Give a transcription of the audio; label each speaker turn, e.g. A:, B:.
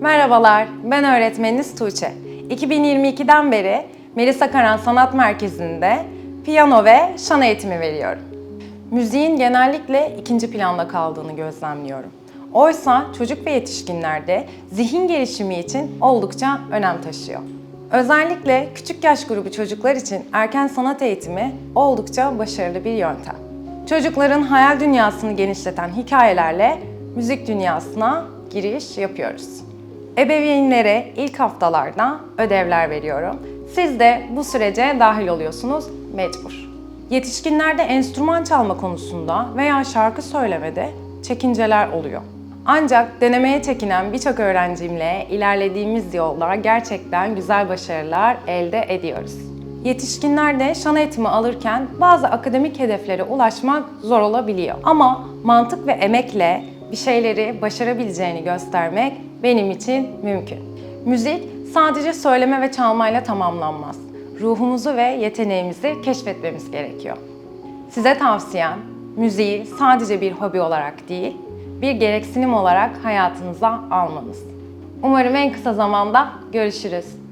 A: Merhabalar, ben öğretmeniniz Tuğçe. 2022'den beri Melisa Karan Sanat Merkezi'nde piyano ve şan eğitimi veriyorum. Müziğin genellikle ikinci planda kaldığını gözlemliyorum. Oysa çocuk ve yetişkinlerde zihin gelişimi için oldukça önem taşıyor. Özellikle küçük yaş grubu çocuklar için erken sanat eğitimi oldukça başarılı bir yöntem. Çocukların hayal dünyasını genişleten hikayelerle müzik dünyasına giriş yapıyoruz. Ebeveynlere ilk haftalarda ödevler veriyorum. Siz de bu sürece dahil oluyorsunuz mecbur. Yetişkinlerde enstrüman çalma konusunda veya şarkı söylemede çekinceler oluyor. Ancak denemeye çekinen birçok öğrencimle ilerlediğimiz yolda gerçekten güzel başarılar elde ediyoruz. Yetişkinlerde şan eğitimi alırken bazı akademik hedeflere ulaşmak zor olabiliyor. Ama mantık ve emekle bir şeyleri başarabileceğini göstermek benim için mümkün. Müzik sadece söyleme ve çalmayla tamamlanmaz. Ruhumuzu ve yeteneğimizi keşfetmemiz gerekiyor. Size tavsiyem müziği sadece bir hobi olarak değil, bir gereksinim olarak hayatınıza almanız. Umarım en kısa zamanda görüşürüz.